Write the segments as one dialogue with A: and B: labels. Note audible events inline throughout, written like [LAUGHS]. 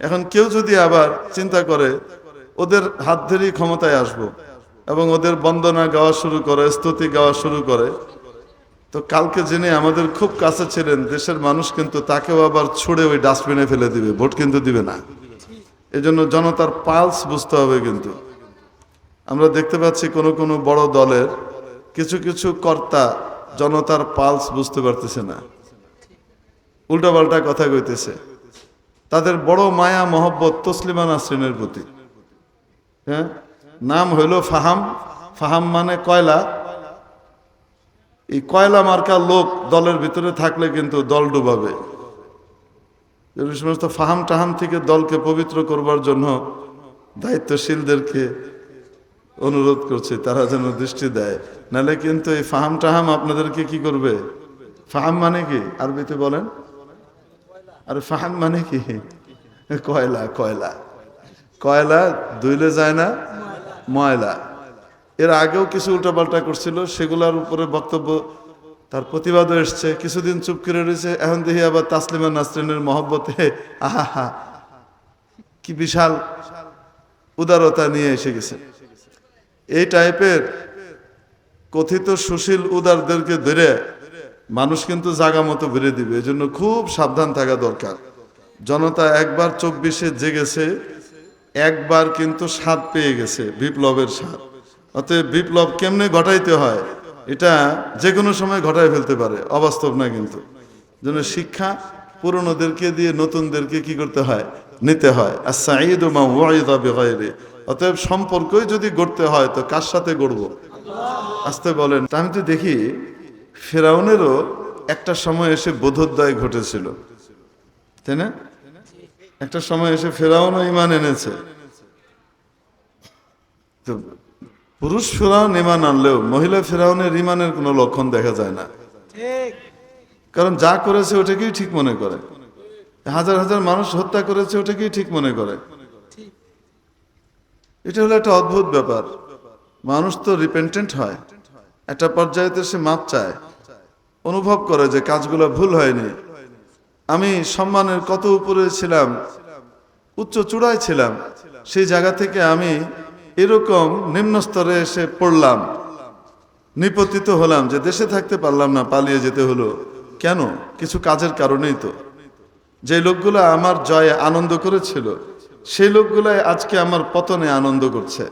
A: এখন কেউ যদি আবার চিন্তা করে, ওদের হাত ধরেই ক্ষমতায় আসব এবং ওদের বন্দনা গাওয়া শুরু করে, স্তুতি গাওয়া শুরু করে, তো কালকে যিনি আমাদের খুব কাছে ছিলেন, দেশের মানুষ কিন্তু তাকেও আবার ছুড়ে ওই ডাস্টবিনে ফেলে দিবে, ভোট কিন্তু দিবে না। এজন্য জনতার পালস বুঝতে হবে কিন্তু। আমরা দেখতে পাচ্ছি কোনো কোনো বড় দলের কিছু কিছু কর্তা জনতার পালস বুঝতে পারতেছে না। উল্টাপাল্টা কথা কইতেছে। তাদের বড় মায়া, মহব্বত তসলিমা নাসরিনের প্রতি। হ্যাঁ? নাম হইল ফাহাম। ফাহাম মানে কয়লা। এই কয়লা মার্কা লোক দলের ভিতরে থাকলে কিন্তু দল ডুবাবে। সমস্ত ফাহাম টাহাম থেকে দলকে পবিত্র করবার জন্য দায়িত্বশীলদেরকে অনুরোধ করছে, তারা যেন দৃষ্টি দেয়। নালে কিন্তু এই ফাহাম টাহাম আপনাদেরকে কি করবে? ফাহাম মানে কি? আরবিতে বলেন। আর ফাহাম মানে কি? [LAUGHS] কয়লা কয়লা। কয়লা ধুইলে যায় না, ময়লা। এর আগেও কিছু উল্টাপাল্টা করছিল, সেগুলোর উপরে বক্তব্য তার প্রতিবাদও এসছে। কিছুদিন চুপ করে রয়েছে, এখন দেখি আবার তাসলিমা নাসরিনের মহব্বতে [LAUGHS] আহা কি বিশাল উদারতা নিয়ে এসে গেছে। এই টাইপের কথিত সুশীল উদারদেরকে ধরে মানুষ কিন্তু জাগা মতো বেড়ে দিবে, এজন্য খুব সাবধান থাকা দরকার। জনতা একবার চব্বিশে জেগেছে, একবার কিন্তু স্বাদ পেয়ে গেছে, বিপ্লবের স্বাদ। অতএব বিপ্লব কেমনে ঘটাইতে হয়, এটা যে কোনো সময় ঘটায় ফেলতে পারে, অবাস্তব না কিন্তু। জন্য শিক্ষা পুরনোদেরকে দিয়ে নতুনদেরকে কি করতে হয়, নিতে হয়। আর সাঈদ মা ওয়াইদা বেগাইরে অতএব সম্পর্কই যদি গড়তে হয়, তো কার সাথে গড়ব? আসতে বলেন। আমি তো দেখি, ফেরাউনেরও একটা সময় এসে বোধোদয় ঘটেছিল। তাই না? একটা সময় এসে ফেরাউনও ইমান এনেছে। তো পুরুষ ফেরাউন ইমান আনলেও মহিলা ফেরাউনের ইমানের কোনো লক্ষণ দেখা যায় না। কারণ যা করেছে ওটাকেই ঠিক মনে করে। হাজার হাজার মানুষ হত্যা করেছে ওটাকেই ঠিক মনে করে। এটা হলো একটা অদ্ভুত ব্যাপার। মানুষ তো রিপেন্টেন্ট হয়। একটা পর্যায়েতে সে মাপ চায়। অনুভব করে যে কাজগুলো ভুল হয়নি। আমি সম্মানের কত উপরে ছিলাম, উচ্চ চূড়ায় ছিলাম সেই জায়গা থেকে আমি এরকম নিম্ন স্তরে এসে পড়লাম। নিপতিত হলাম যে দেশে থাকতে পারলাম না, পালিয়ে যেতে হলো। কেন? কিছু কাজের কারণেই তো। যে লোকগুলো আমার জয়ে আনন্দ করেছিল, সেই লোকগুলাই আজকে আমার পতনে আনন্দ করছে।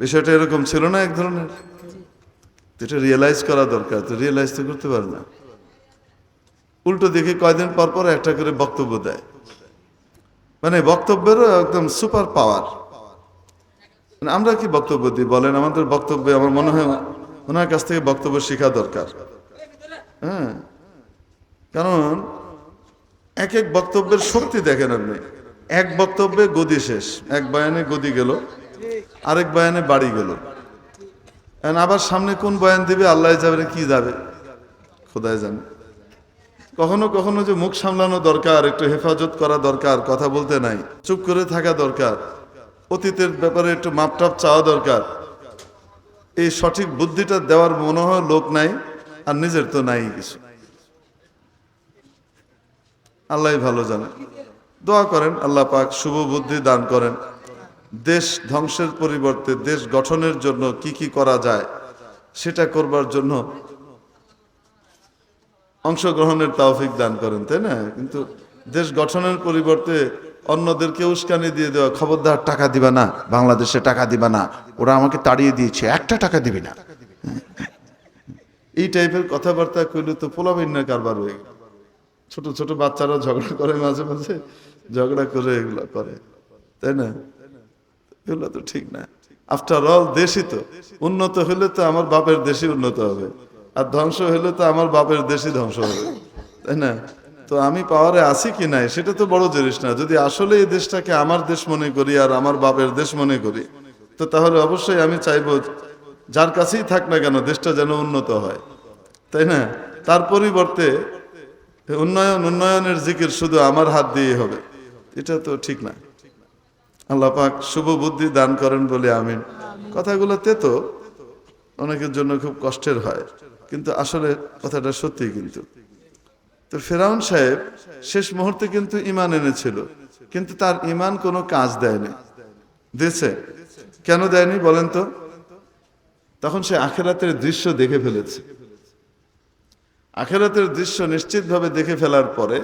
A: বিষয়টা এরকম ছিল না এক ধরনের? এটা রিয়েলাইজ করা দরকার, তো রিয়েলাইজ তো করতে পারে না। উল্টো দিকে কয়দিন পর পর একটা করে বক্তব্য দেয়। মানে বক্তব্যেরও একদম সুপার পাওয়ার। মানে আমরা কি বক্তব্য দিই বলেন? আমাদের বক্তব্যে আমার মনে হয় ওনার কাছ থেকে বক্তব্য শেখা দরকার। হ্যাঁ। কারণ এক এক বক্তব্যের শক্তি দেখেন আপনি। এক বক্তব্যে গদি শেষ। এক বয়ানে গদি গেল, আরেক বয়ানে বাড়ি গেল। আবার সামনে কোন বয়ান দিবে? আল্লাহ যাবে কি যাবে। খোদায় জানে। কখনো কখনো যে মুখ সামলানো দরকার, একটু হেফাজত করা দরকার, কথা বলতে নাই, চুপ করে থাকা দরকার, অতীতের ব্যাপারে একটু মাপটাপ চাওয়া দরকার। এই সঠিক বুদ্ধিটা দেওয়ার মনে হয় লোক নাই, আর নিজের তো নাই কিছু। আল্লাহ ভালো জানে। দোয়া করেন, আল্লাহ পাক শুভ বুদ্ধি দান করেন। দেশ ধ্বংসের পরিবর্তে, দেশ গঠনের জন্য কি কি করা যায়, সেটা করবার জন্য অংশগ্রহণের তাওফিক দান করেন, তাই না? কিন্তু দেশ গঠনের পরিবর্তে অন্যদেরকে উস্কানি দিয়ে দেওয়া খবরদার টাকা দিবা না, বাংলাদেশে টাকা দিবা না, ওরা আমাকে তাড়িয়ে দিয়েছে, একটা টাকা দিবি না। এই টাইপের কথাবার্তা কইলে তো পোলাবিন্য কারবার হয়ে গেল। ছোট ছোট বাচ্চারা ঝগড়া করে, মাঝে মাঝে ঝগড়া করে, এগুলো করে, তাই না? এগুলো তো ঠিক না। আফটার অল দেশই তো। উন্নত হলে তো আমার বাপের দেশই উন্নত হবে। আর ধ্বংস হলে তো আমার বাপের দেশই ধ্বংস হবে, তাই না? তো আমি পাওয়ারে আছি কি নাই, সেটা তো বড় জিনিস না। যদি আসলে এই দেশটাকে আমার দেশ মনে করি আর আমার বাপের দেশ মনে করি, তো তাহলে অবশ্যই আমি চাইব যার কাছেই থাক না কেন দেশটা যেন উন্নত হয়, তাই না? তার পরিবর্তে উন্নয়ন, উন্নয়নের জিকির শুধু আমার হাত দিয়ে হবে, এটা তো ঠিক না। আল্লাহ পাক শুভ বুদ্ধি দান করেন বলে আমিন। কথাগুলোতে তো অনেকের জন্য খুব কষ্টের হয়। কিন্তু আসলে কথাটা সত্যি কিন্তু। তো ফেরাউন সাহেব শেষ মুহূর্তে কিন্তু ইমান এনেছিল, কিন্তু তার ইমান কোনো কাজ দেয়নি। দিয়েছে। কেন দেয়নি বলেন তো? তখন সে আখেরাতের দৃশ্য দেখে ফেলেছে। আখেরাতের দৃশ্য নিশ্চিতভাবে দেখে ফেলার পরে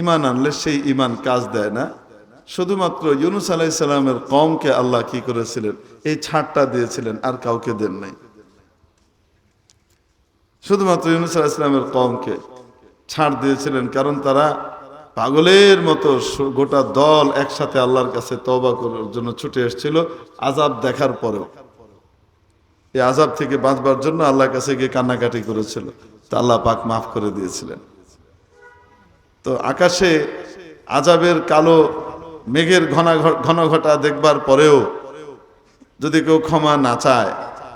A: ইমান আনলে সেই ইমান কাজ দেয় না। শুধুমাত্র ইউনুস আলাইসাল্লামের কমকে আল্লাহ কি করেছিলেন? এই ছাড়টা দিয়েছিলেন, আর কাউকে দেন নাই শুধুমাত্র ইউনুস আলাইসাল্লামের কমকে ছাড় দিয়েছিলেন, কারণ তারা পাগলের মতো গোটা দল একসাথে আল্লাহর কাছে তবা করার জন্য ছুটে এসেছিল আজাব দেখার পরেও। এই আজাব থেকে বাঁচবার জন্য আল্লাহর কাছে গিয়ে কান্নাকাটি করেছিল। তা আল্লাহ পাক মাফ করে দিয়েছিলেন। তো আকাশে আজাবের কালো মেঘের ঘনা ঘন ঘটা দেখবার পরেও যদি কেউ ক্ষমা না চায়,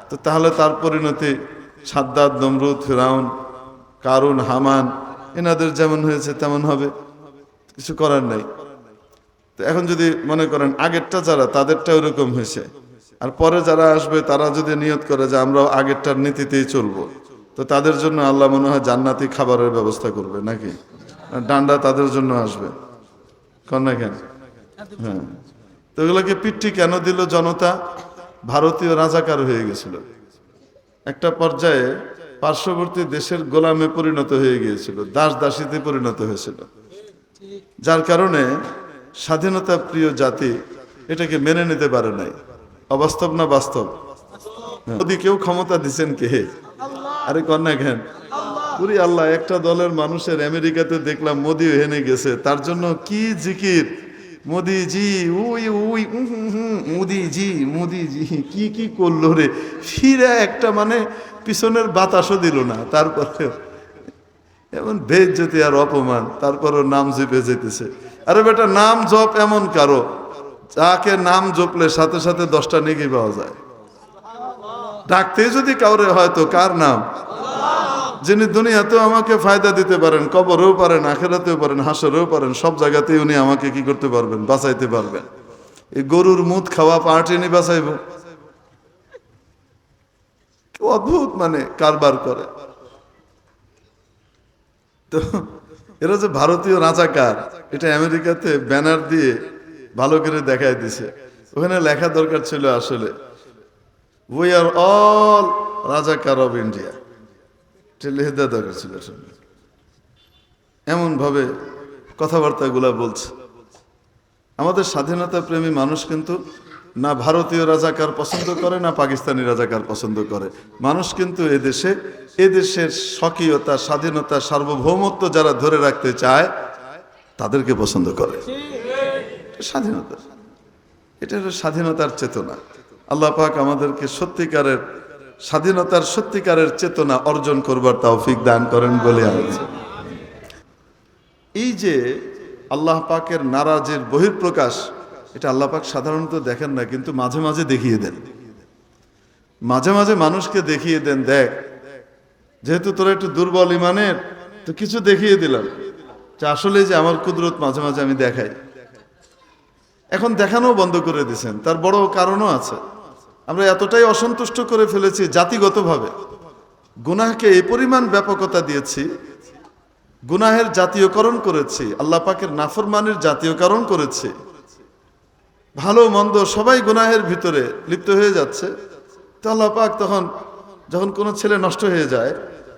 A: তো তাহলে তার পরিণতি সাদ্দাদ, নমরুদ, ফিরাউন, কারুন, হামান, এনাদের যেমন হয়েছে তেমন হবে। কিছু করার নাই। তো এখন যদি মনে করেন, আগেরটা যারা, তাদেরটা ওরকম হয়েছে। আর পরে যারা আসবে, তারা যদি নিয়ত করে যে আমরা আগেরটার নীতিতেই চলবো, তো তাদের জন্য আল্লাহ মনে হয় জান্নাতি খাবারের ব্যবস্থা করবে নাকি? ডান্ডা তাদের জন্য আসবে। কন্যা কেন? হ্যাঁ। তো এগুলোকে পিঠটি কেন দিল জনতা? ভারতীয় রাজাকার হয়ে গেছিল। একটা পর্যায়ে পার্শ্ববর্তী দেশের গোলামে পরিণত হয়ে গিয়েছিল, দাস দাসীতে পরিণত হয়েছিল। যার কারণে স্বাধীনতা প্রিয় জাতি এটাকে মেনে নিতে পারে নাই। অবাস্তব না বাস্তব? যদি কেউ ক্ষমতা দিচ্ছেন কে? আরে কন্যা ঘেন পুরি আল্লাহ, একটা দলের মানুষের আমেরিকাতে দেখলাম মোদি হেনে গেছে। তার জন্য কি জিকির? মোদিজি হুম হুম, মোদিজি মোদিজি কি কি করল রে? ফিরে একটা মানে পিছনের বাতাসও দিল না তারপরে এমন বেজ্জতি আর অপমান তারপরও নাম জপে যেতেছে। আরে বেটা নাম জপ এমন কারও যাকে নাম জপলে সাথে সাথে দশটা নেকি পাওয়া যায়। ডাকতে যদি কাউরে হয়তো কার নাম? যিনি দুনিয়াতেও আমাকে ফায়দা দিতে পারেন, কবরেও পারেন, আখেরাতেও পারেন হাসরেও পারেন, সব জায়গাতেই উনি আমাকে কি করতে পারবেন, বাঁচাইতে পারবেন। এই গরুর মুদ খাওয়া পার্টিনি বাঁচাইব? অদ্ভুত মানে কারবার করে। তো এরা যে ভারতীয় রাজাকার, এটা আমেরিকাতে ব্যানার দিয়ে ভালো করে দেখাই দিছে। ওখানে লেখা দরকার ছিল আসলে we are all razakar of India এটা লিখে দেওয়া দরকার ছিল আসলে এমন ভাবে কথাবার্তাগুলা বলছে। আমাদের স্বাধীনতা প্রেমী মানুষ কিন্তু না ভারতীয় রাজাকার পছন্দ করে, না পাকিস্তানি রাজাকার পছন্দ করে। মানুষ কিন্তু এদেশে এদেশের স্বকীয়তা, স্বাধীনতা, সার্বভৌমত্ব যারা ধরে রাখতে চায়, তাদেরকে পছন্দ করে। স্বাধীনতা। এটা স্বাধীনতার চেতনা। আল্লাহ পাক আমাদেরকে সত্যিকারের স্বাধীনতার সত্যিকারের চেতনা অর্জন করবার তৌফিক দান করেন বলে এই যে আল্লাহ পাকের নারাজের বহির্প্রকাশ এটা আল্লাহ পাক সাধারণত দেখেন না, কিন্তু মাঝে মাঝে দেখিয়ে দেন। মাঝে মাঝে মানুষকে দেখিয়ে দেন, দেখ, যেহেতু তোরা একটু দুর্বল ইমানের, তো কিছু দেখিয়ে দিলাম। যে আসলে যে আমার কুদরত মাঝে মাঝে আমি দেখাই। এখন দেখানো বন্ধ করে দিয়েছেন তার বড় কারণও আছে। আমরা এতটাই অসন্তুষ্ট করে ফেলেছি জাতিগতভাবে। গুনাহকে এই পরিমাণ ব্যাপকতা দিয়েছি। গুনাহের জাতীয়করণ করেছি, আল্লাহ পাকের নাফরমানের জাতীয়করণ করেছি। ভালো মন্দ সবাই গুনাহের ভিতরে লিপ্ত হয়ে যাচ্ছে। তো আল্লাহ পাক তখন যখন কোনো ছেলে নষ্ট হয়ে যায়,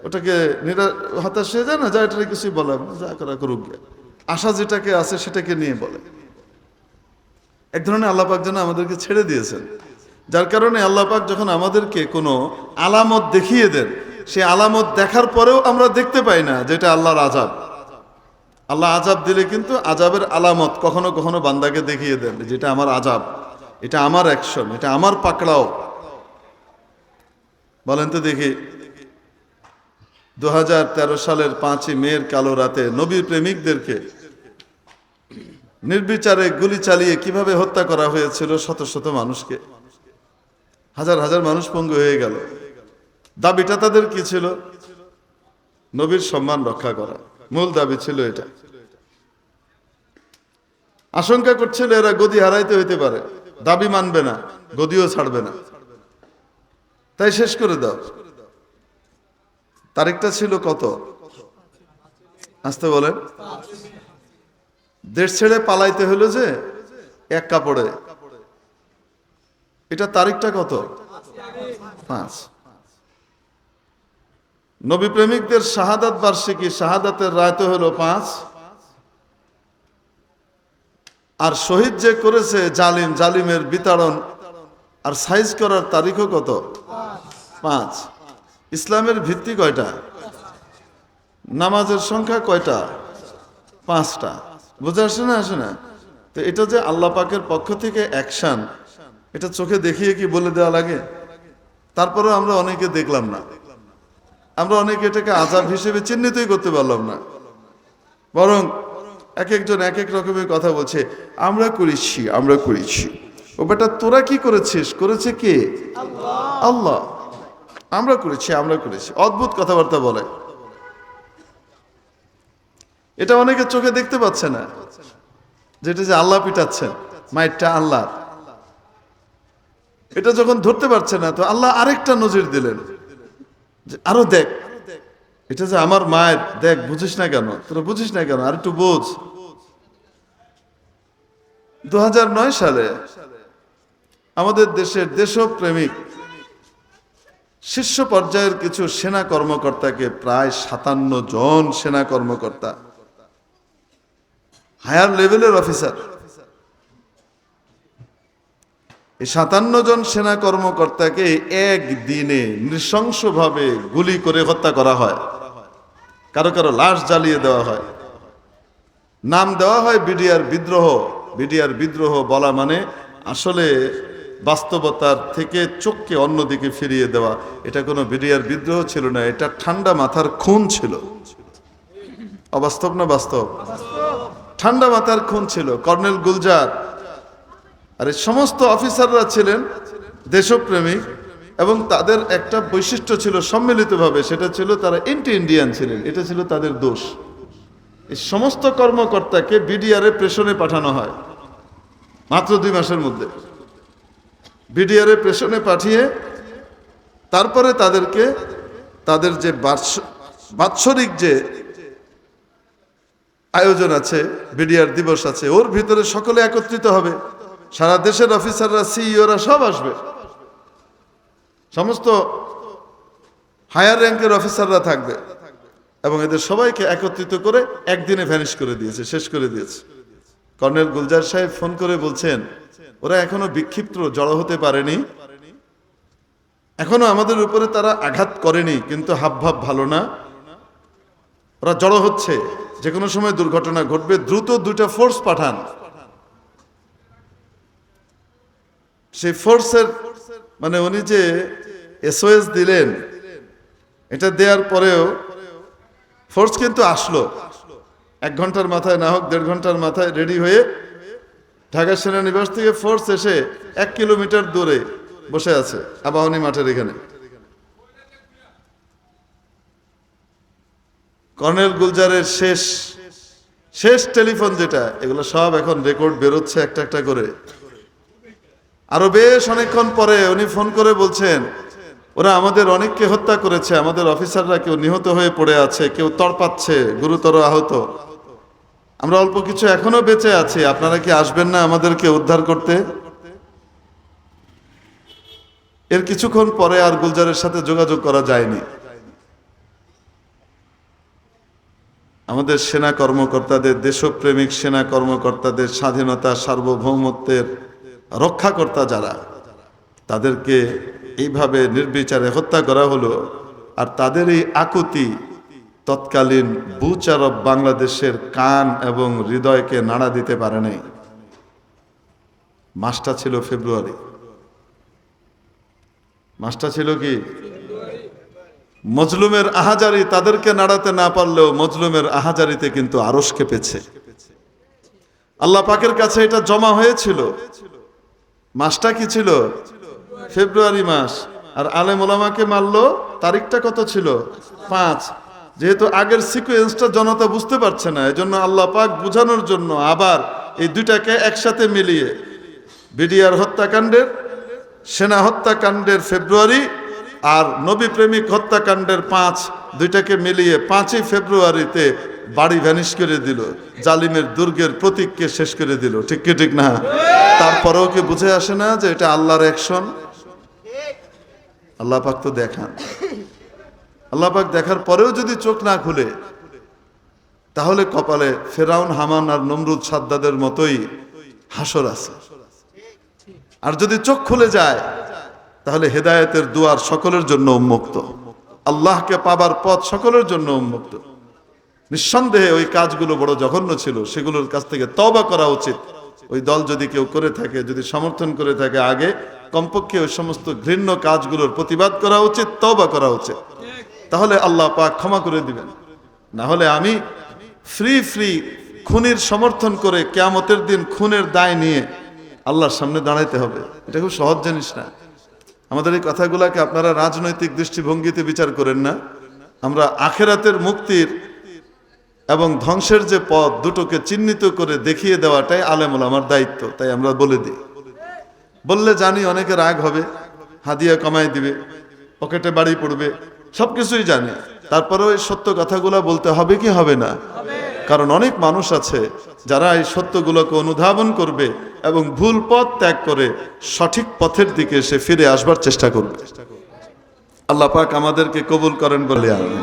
A: ওটাকে নিরা হতাশ হয়ে যায় না? যা এটা কিছুই বলে যা করা করুক। আশা যেটাকে আছে সেটাকে নিয়ে বলে। এক ধরনের আল্লাহ পাক যেন আমাদেরকে ছেড়ে দিয়েছেন। যার কারণে আল্লাহ পাক যখন আমাদেরকে কোনো আলামত দেখিয়ে দেন, সে আলামত দেখার পরেও আমরা দেখতে পাই না যেটা আল্লাহর আজাব আল্লাহ আজাব দিলে কিন্তু আজাবের আলামত কখনো কখনো বান্দাকে দেখিয়ে দেন যেটা আমার আজাব এটা আমার অ্যাকশন এটা আমার পাকড়াও। বলেন তো দেখি দু হাজার তেরো সালের পাঁচই মেয়ের কালো রাতে নবী প্রেমিকদেরকে নির্বিচারে গুলি চালিয়ে কীভাবে হত্যা করা হয়েছিল শত শত মানুষকে? হাজার হাজার মানুষ পঙ্গু হয়ে গেল। দাবিটা তাদের কি ছিল? নবীর সম্মান রক্ষা করা। মূল দাবি ছিল এটা। আশঙ্কা করছিল এরা গদি হারাইতে হইতে পারে। দাবি মানবে না, গদিও ছাড়বে না। তাই শেষ করে দাও। তারিখটা ছিল কত? আসতে বলেন। দেশ ছেড়ে পালাইতে হলো যে, এক কাপড়ে। এটা তারিখটা কত? পাঁচ। নবী প্রেমিকদের শাহাদাত বার্ষিকী, শাহাদাতের রায় তো হলো পাঁচ। আর শহীদ যে করেছে জালিম, জালিমের বিতাড়ন আর সাইজ করার তারিখও কত? পাঁচ। ইসলামের ভিত্তি কয়টা? নামাজের সংখ্যা কয়টা? পাঁচটা। বুঝে আসে না আসে না? তো এটা যে আল্লাহ পাকের পক্ষ থেকে অ্যাকশন এটা চোখে দেখিয়ে কি বলে দেওয়া লাগে? তারপরেও আমরা অনেকে দেখলাম না। আমরা অনেকে এটাকে আজাব হিসেবে চিহ্নিতই করতে পারলাম না। বরং এক একজন এক এক রকমের কথা বলছে আমরা করেছি আমরা করেছি। ও বেটা তোরা কি করেছিস? করেছে কে? আল্লাহ। আমরা করেছি আমরা করেছি। অদ্ভুত কথাবার্তা বলে। এটা অনেকে চোখে দেখতে পাচ্ছে না। যেটা যে আল্লাহ পিটাচ্ছেন। মাইটটা আল্লাহ এটা যখন ধরতে পারছে না, তো আল্লাহ আরেকটা নজির দিলেন। আরও দেখ। এটা যে আমার মায়ের, দেখ, বুঝিস না কেন? তোরা বুঝিস না কেন? আর একটু বোঝ দু সালে আমাদের দেশের দেশপ্রেমিক, শীর্ষ পর্যায়ের কিছু সেনা কর্মকর্তাকে প্রায় সাতান্ন জন সেনা কর্মকর্তা, হায়ার লেভেলের অফিসার। এই সাতান্ন জন সেনা কর্মকর্তাকে একদিনে নৃশংসভাবে গুলি করে হত্যা করা হয়। কারও কারও লাশ জ্বালিয়ে দেওয়া হয়। নাম দেওয়া হয় বিডিআর বিদ্রোহ। বিডিআর বিদ্রোহ বলা মানে আসলে বাস্তবতার থেকে চোখকে অন্যদিকে ফিরিয়ে দেওয়া। এটা কোনো বিডিআর বিদ্রোহ ছিল না এটা ঠান্ডা মাথার খুন ছিল। অবাস্তব না বাস্তব? ঠান্ডা মাথার খুন ছিল। কর্নেল গুলজার আর এই সমস্ত অফিসাররা ছিলেন দেশপ্রেমিক এবং তাদের একটা বৈশিষ্ট্য ছিল সম্মিলিতভাবে, সেটা ছিল তারা এন্টি ইন্ডিয়ান ছিলেন, এটা ছিল তাদের দোষ। এই সমস্ত কর্মকর্তাকে বিডিআরে প্রেশনে পাঠানো হয়, মাত্র দুই মাসের মধ্যে। বিডিআরে প্রেশনে পাঠিয়ে তারপরে তাদেরকে, তাদের যে বাৎসরিক যে আয়োজন আছে বিডিআর দিবস আছে, ওর ভিতরে সকলে একত্রিত হবে। সারা দেশের অফিসাররা সিইওরা সব আসবে। সমস্ত হায়ার র্যাঙ্কের অফিসাররা থাকবে। এবং এদের সবাইকে একত্রিত করে একদিনে ভ্যানিশ করে দিয়েছে, শেষ করে দিয়েছে। কর্নেল গুলজার সাহেব ফোন করে বলছেন, ওরা এখনও বিক্ষিপ্ত, জড়ো হতে পারেনি। এখনও আমাদের উপরে তারা আঘাত করেনি, কিন্তু হাবভাব ভালো না। ওরা জড়ো হচ্ছে। যে কোনো সময় দুর্ঘটনা ঘটবে, দ্রুত দুইটা ফোর্স পাঠান। সেই ফোর্সের মানে উনি যে এসওএস দিলেন, এটা দেওয়ার পরেও ফোর্স কিন্তু আসলো। এক ঘণ্টার মাথায় না হোক, দেড় ঘণ্টার মাথায় রেডি হয়ে ঢাকা সেনানিবাস থেকে ফোর্স এসে এক কিলোমিটার দূরে বসে আছে আবাহনী মাঠের এখানে। কর্নেল গুলজারের শেষ শেষ টেলিফোন যেটা, এগুলো সব এখন রেকর্ড বেরোচ্ছে একটা একটা করে। আরও বেশ অনেকক্ষণ পরে উনি ফোন করে বলছেন, ওরা আমাদের অনেককে হত্যা করেছে, আমাদের অফিসাররা কেউ নিহত হয়ে পড়ে আছে, কেউ তড়পাচ্ছে, গুরুতর আহত। আমরা অল্প কিছু এখনও বেঁচে আছি, আপনারা কি আসবেন না আমাদেরকে উদ্ধার করতে? এর কিছুক্ষণ পরে আর গুলজারের সাথে যোগাযোগ করা যায়নি। আমাদের সেনা কর্মকর্তাদের, দেশপ্রেমিক সেনা কর্মকর্তাদের, স্বাধীনতা, সার্বভৌমত্বের রক্ষাকর্তা যারা, তাদেরকে এইভাবে নির্বিচারে হত্যা করা হলো আর তাদের এই আকুতি তৎকালীন বুচারব বাংলাদেশের কান এবং হৃদয়কে নাড়া দিতে পারে নাই। মাসটা ছিল ফেব্রুয়ারি। মাসটা ছিল কি? মজলুমের আহাজারি তাদেরকে নাড়াতে না পারলেও মজলুমের আহাজারিতে কিন্তু আরস কেঁপেছে আল্লাহ পাকের কাছে এটা জমা হয়েছিল। মাসটা কি ছিল? ফেব্রুয়ারি মাস। আর আলেম ওলামাকে মারলো, তারিখটা কত ছিল? পাঁচ। যেহেতু আগের সিকুয়েন্সটা জনতা বুঝতে পারছে না, এজন্য আল্লাহ পাক বুঝানোর জন্য আবার এই দুইটাকে একসাথে মিলিয়ে বিডিআর হত্যাকাণ্ডের, সেনা হত্যাকাণ্ডের ফেব্রুয়ারি আর নবী প্রেমিক হত্যাকাণ্ডের পাঁচ, দুইটাকে মিলিয়ে পাঁচই ফেব্রুয়ারিতে বাড়ি ভ্যানিশ করে দিল। জালিমের দুর্গের প্রতীককে শেষ করে দিল। ঠিক কি, ঠিক না? তারপরেও কি বুঝে আসে না যে এটা আল্লাহর অ্যাকশন আল্লাহ পাক তো দেখান। আল্লাহ পাক দেখার পরেও যদি চোখ না খুলে, তাহলে কপালে ফেরাউন, হামান আর নমরুদ সাদ্দাদের মতোই হাসর আছে। আর যদি চোখ খুলে যায়, তাহলে হেদায়েতের দুয়ার সকলের জন্য উন্মুক্ত। আল্লাহকে পাবার পথ সকলের জন্য উন্মুক্ত। নিঃসন্দেহে ওই কাজগুলো বড় জঘন্য ছিল, সেগুলোর কাছ থেকে তবা করা উচিত। ওই দল যদি কেউ করে থাকে, যদি সমর্থন করে থাকে, আগে কমপক্ষে ওই সমস্ত ঘৃণ্য কাজগুলোর প্রতিবাদ করা উচিত তবা করা উচিত। তাহলে আল্লাহ পাক ক্ষমা করে দিবেন। না হলে আমি ফ্রি ফ্রি খুনের সমর্থন করে কেয়ামতের দিন খুনের দায় নিয়ে আল্লাহর সামনে দাঁড়াইতে হবে। এটা খুব সহজ জিনিস না। আমাদের এই কথাগুলোকে আপনারা রাজনৈতিক দৃষ্টিভঙ্গিতে বিচার করেন না। আমরা আখেরাতের মুক্তির এবং ধ্বংসের যে পথ দুটোকে চিহ্নিত করে দেখিয়ে দেওয়াটাই আলেমুল আমার দায়িত্ব, তাই আমরা বলে দিই। বললে জানি অনেকে রাগ হবে, হাদিয়া কমাই দিবে, পকেটে বাড়ি পড়বে, সবকিছুই জানি। তারপরেও ওই সত্য কথাগুলো বলতে হবে কি হবে না? কারণ অনেক মানুষ আছে যারা এই সত্যগুলোকে অনুধাবন করবে এবং ভুল পথ ত্যাগ করে সঠিক পথের দিকে সে ফিরে আসবার চেষ্টা করবে। আল্লাহ পাক আমাদেরকে কবুল করেন বলে আমি